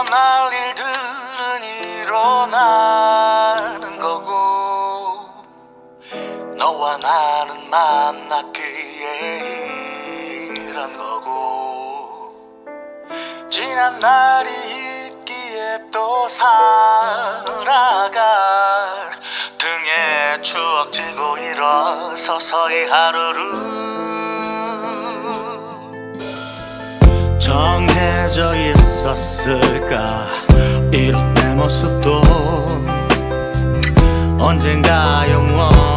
일어날 일들은 일어나는 거고 너와 나는 만났기에 일한 거고. 지난 날이 있기에 또 살아갈 등에 추억 지고 일어서서히 하루를 정해져 있어 있었을까? 이런 내 모습도 언젠가 영원 뭐.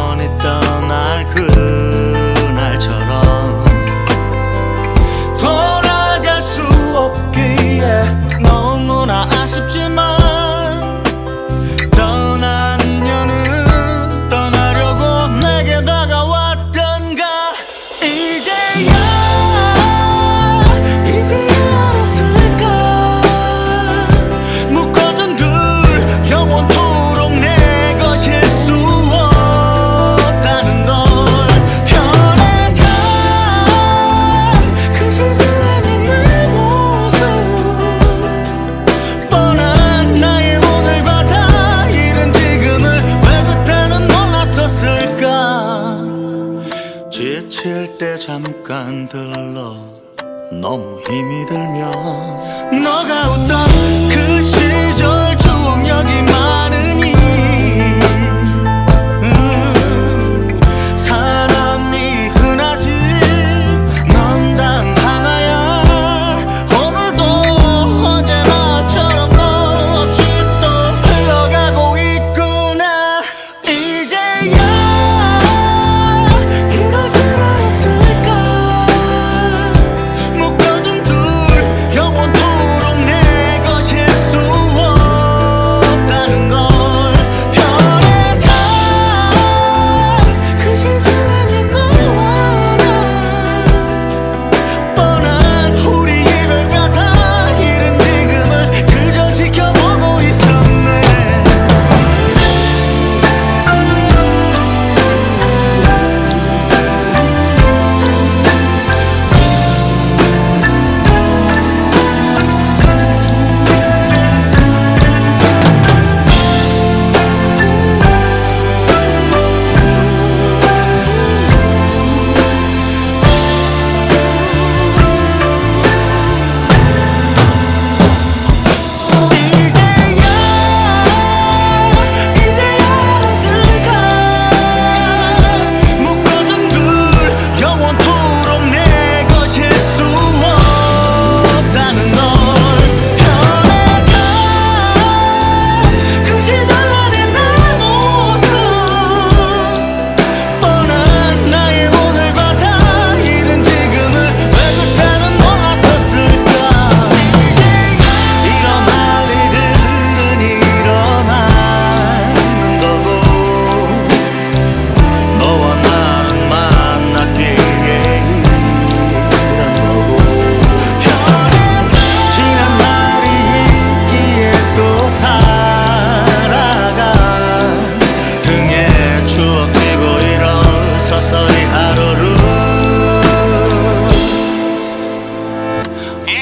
지칠 때 잠깐 들러 너무 힘이 들면 너가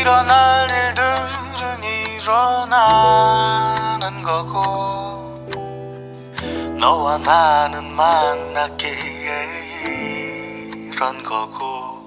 일어날 일들은 일어나는 거고 너와 나는 만났기에 이런 거고.